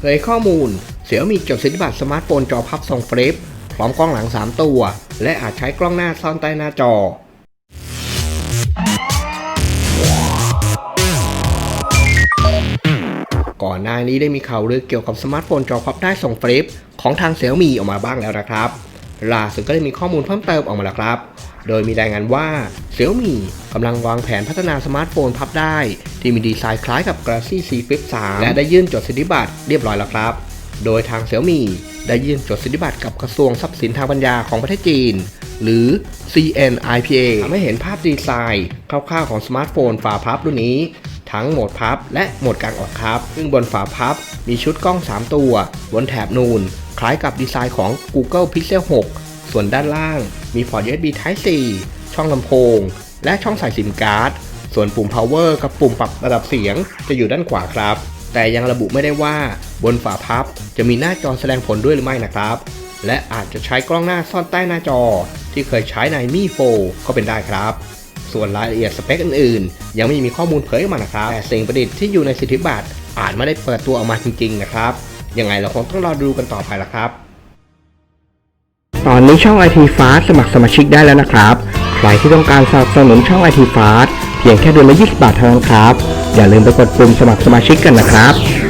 เผยข้อมูล เสี่ยวมีจดสิทธิบัตรสมาร์ทโฟนจอพับทรงฟลิปพร้อมกล้องหลัง 3 ตัว และอาจใช้กล้องหน้าซ่อนใต้หน้าจอ ก่อนหน้านี้ได้มีข่าวลือเกี่ยวกับสมาร์ทโฟนจอพับได้ส่งฟลิปของทางเสี่ยวมีออกมาบ้างแล้วนะครับ ล่าสุดก็ได้มีข้อมูลเพิ่มเติมออกมาแล้วครับ โดยมีรายงานว่าเสี่ยวมีกำลังวางแผนพัฒนาสมาร์ทโฟนพับได้ ที่มีดีไซน์คล้ายกับ Galaxy Z Flip 3 และได้ยื่นจดสิทธิบัตรเรียบร้อยแล้วครับ โดยทางเสี่ยวมีได้ยื่นจดสิทธิบัตรกับกระทรวงทรัพย์สินทางปัญญาของประเทศจีน หรือ CNIPA ทำให้เห็นภาพดีไซน์คร่าวๆของสมาร์ทโฟนฝาพับรุ่นนี้ ทั้งโหมดพับและโหมดกลางออกครับ ซึ่งบนฝาพับมีชุดกล้อง 3 ตัว บนแถบนูน คล้ายกับดีไซน์ของ Google Pixel 6 ส่วนด้านล่างมีพอร์ต USB Type C ช่องลำโพง และช่องใส่ซิมการ์ด ส่วนปุ่ม power กับปุ่มปรับระดับเสียงจะอยู่ด้านขวาครับ แต่ยังระบุไม่ได้ว่าบนฝาพับจะมีหน้าจอแสดงผลด้วยหรือไม่นะครับ และอาจจะใช้กล้องหน้าซ่อนใต้หน้าจอ ที่เคยใช้ในมีโฟก็เป็นได้ครับ ส่วนรายละเอียดสเปคอื่นๆ ยังไม่มีข้อมูลเผยออกมานะครับแต่สิ่งประดิษฐ์ที่อยู่ในสิทธิบัตรอาจไม่ได้เปิดตัวออกมาจริงๆนะครับยังไงเราคงต้องรอดูกันต่อไปละครับ ตอนนี้ช่อง IT Fast สมัครสมาชิกได้แล้วนะครับ ใครที่ต้องการสนับสนุนช่อง IT Fast เพียงแค่เดือนละ20บาทเท่านั้นครับ อย่าลืมไปกดปุ่มสมัครสมาชิกกันนะครับ